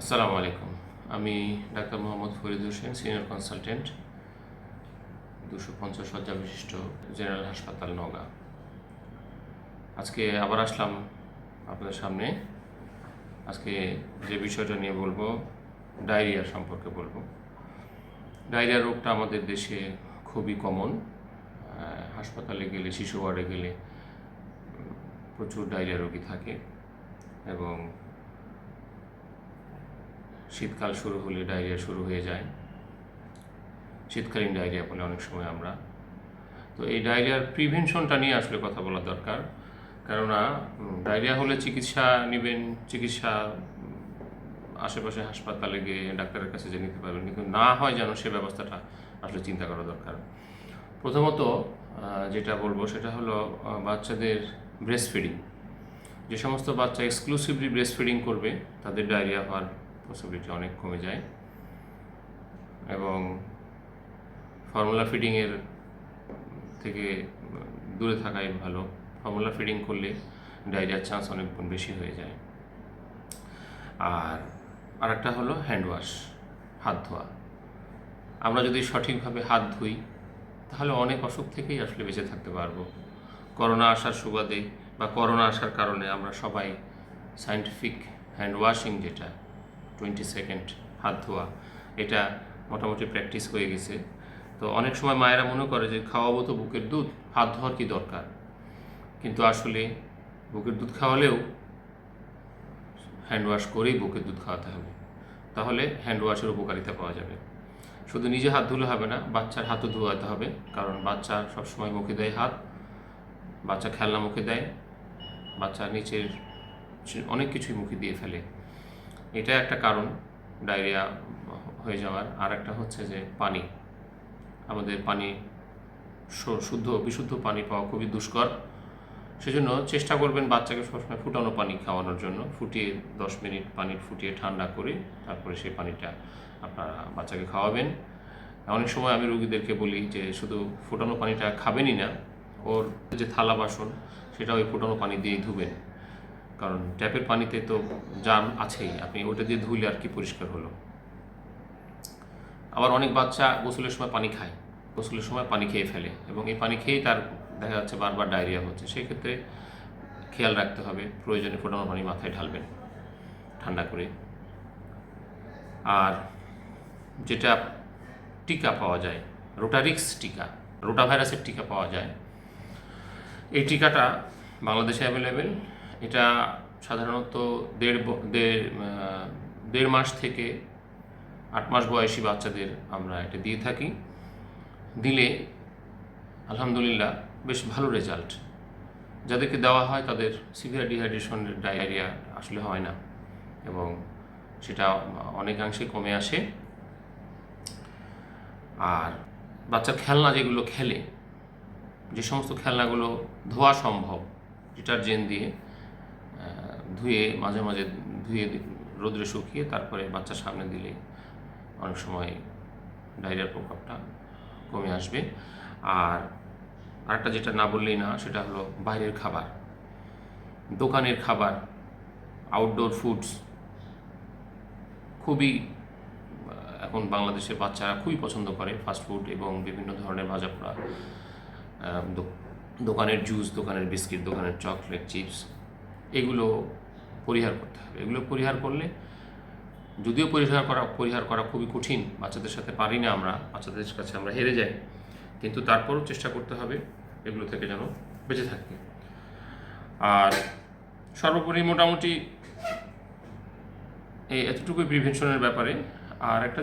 আসসালামু আলাইকুম। আমি doctor Mohammad Farid Hossain, senior consultant, দুশো পঞ্চাশ শয্যা বিশিষ্ট জেনারেল হাসপাতাল নগা আজকে আবার আসলাম আপনাদের সামনে। আজকে যে বিষয়টা নিয়ে বলব, ডায়রিয়া সম্পর্কে বলব। ডায়রিয়া রোগটা আমাদের দেশে খুবই কমন। হাসপাতালে গেলে, শিশু ওয়ার্ডে গেলে প্রচুর ডায়রিয়া রোগী থাকে এবং শীতকাল শুরু হলে ডায়রিয়া শুরু হয়ে যায়। শীতকালীন ডায়রিয়া বলে অনেক সময় আমরা। তো এই ডায়রিয়ার প্রিভেনশনটা নিয়ে আসলে কথা বলা দরকার। কেননা ডায়রিয়া হলে চিকিৎসা নেবেন, চিকিৎসা আশেপাশে হাসপাতালে গিয়ে ডাক্তারের কাছে যে নিতে পারবেন। কিন্তু না হয় যেন সে ব্যবস্থাটা আসলে চিন্তা করা দরকার। প্রথমত যেটা বলব সেটা হলো বাচ্চাদের ব্রেস্ট ফিডিং যে সমস্ত বাচ্চা এক্সক্লুসিভলি ব্রেস্ট ফিডিং করবে, তাদের ডায়রিয়া হওয়ার পসিবিলিটি অনেক কমে যায়। এবং ফর্মুলা ফিডিংয়ের থেকে দূরে থাকাই ভালো। ফর্মুলা ফিডিং করলে ডায়রিয়ার চান্স অনেক বেশি হয়ে যায়। আর আরেকটা হলো হ্যান্ড ওয়াশ হাত ধোয়া। আমরা যদি সঠিকভাবে হাত ধুই, তাহলে অনেক অসুখ থেকেই আসলে বেঁচে থাকতে পারব। করোনা আসার সুবাদে বা করোনা আসার কারণে আমরা সবাই সায়েন্টিফিক হ্যান্ড ওয়াশিং যেটা টোয়েন্টি সেকেন্ড হাত ধোয়া এটা মোটামুটি প্র্যাকটিস হয়ে গেছে। তো অনেক সময় মায়েরা মনে করে যে খাওয়াবো তো বুকের দুধ, হাত ধোয়ার কি দরকার? কিন্তু আসলে বুকের দুধ খাওয়ালেও হ্যান্ড ওয়াশ করেই বুকের দুধ খাওয়াতে হবে। তাহলে হ্যান্ড ওয়াশের উপকারিতা পাওয়া যাবে। শুধু নিজে হাত ধুলে হবে না, বাচ্চার হাতও ধোয়াতে হবে। কারণ বাচ্চা সবসময় মুখে দেয় হাত, বাচ্চা খেলনা মুখে দেয়, বাচ্চা নিচের অনেক কিছুই মুখে দিয়ে ফেলে। এটা একটা কারণ ডায়রিয়া হয়ে যাওয়ার। আর একটা হচ্ছে যে পানি। আমাদের পানি শুদ্ধ, বিশুদ্ধ পানি পাওয়া খুবই দুষ্কর। সেজন্য চেষ্টা করবেন বাচ্চাকে সবসময় ফুটানো পানি খাওয়ানোর জন্য। ফুটিয়ে দশ মিনিট পানি ফুটিয়ে ঠান্ডা করে তারপরে সেই পানিটা আপনারা বাচ্চাকে খাওয়াবেন। অনেক সময় আমি রুগীদেরকে বলি যে শুধু ফুটানো পানিটা খাবেনই না, ওর যে থালা বাসন সেটা ওই ফুটানো পানি দিয়েই ধুবেন। কারণ ট্যাপের পানিতে তো জাম আছেই। আপনি ওটা দিয়ে ধুইলে আর কি পরিষ্কার হলো? আবার অনেক বাচ্চা গোসলের সময় পানি খায়। গোসলের সময় পানি খেয়ে ফেলে এবং এই পানি খেয়েই তার দেখা যাচ্ছে বারবার ডায়রিয়া হচ্ছে। সেই ক্ষেত্রে খেয়াল রাখতে হবে, প্রয়োজনে ফোটানো পানি মাথায় ঢালবেন ঠান্ডা করে। আর যেটা টিকা পাওয়া যায়, রোটারিক্স টিকা রোটা ভাইরাসের টিকা পাওয়া যায়, এই টিকাটা বাংলাদেশে অ্যাভেলেবেল। এটা সাধারণত দেড় দেড় মাস থেকে আট মাস বয়সী বাচ্চাদের আমরা এটা দিয়ে থাকি। দিলে আলহামদুলিল্লাহ বেশ ভালো রেজাল্ট। যাদেরকে দেওয়া হয় তাদের সিভিয়ার ডিহাইড্রেশনের ডায়রিয়া আসলে হয় না এবং সেটা অনেকাংশে কমে আসে। আর বাচ্চার খেলনা যেগুলো খেলে, যে সমস্ত খেলনাগুলো ধোয়া সম্ভব ডিটারজেন্ট দিয়ে ধুয়ে, মাঝে মাঝে ধুয়ে রোদ্রে শুকিয়ে তারপরে বাচ্চার সামনে দিলে অনেক সময় ডায়রিয়ার প্রভাবটা কমে আসবে। আর আরেকটা যেটা না বললেই না, সেটা হলো বাইরের খাবার। দোকানের খাবার আউটডোর ফুডস খুবই এখন বাংলাদেশের বাচ্চারা খুবই পছন্দ করে ফাস্ট ফুড এবং বিভিন্ন ধরনের ভাজা পোড়া দোকানের জুস দোকানের বিস্কিট দোকানের চকলেট চিপস এগুলো পরিহার করতে হবে। এগুলো পরিহার করলে যদিও পরিহার করা পরিহার করা খুবই কঠিন, বাচ্চাদের সাথে পারি না আমরা, বাচ্চাদের কাছে আমরা হেরে যাই, কিন্তু তারপরও চেষ্টা করতে হবে এগুলো থেকে যেন বেঁচে থাকতে আর সর্বোপরি মোটামুটি এই এতটুকুই প্রিভেনশনের ব্যাপারে। আর একটা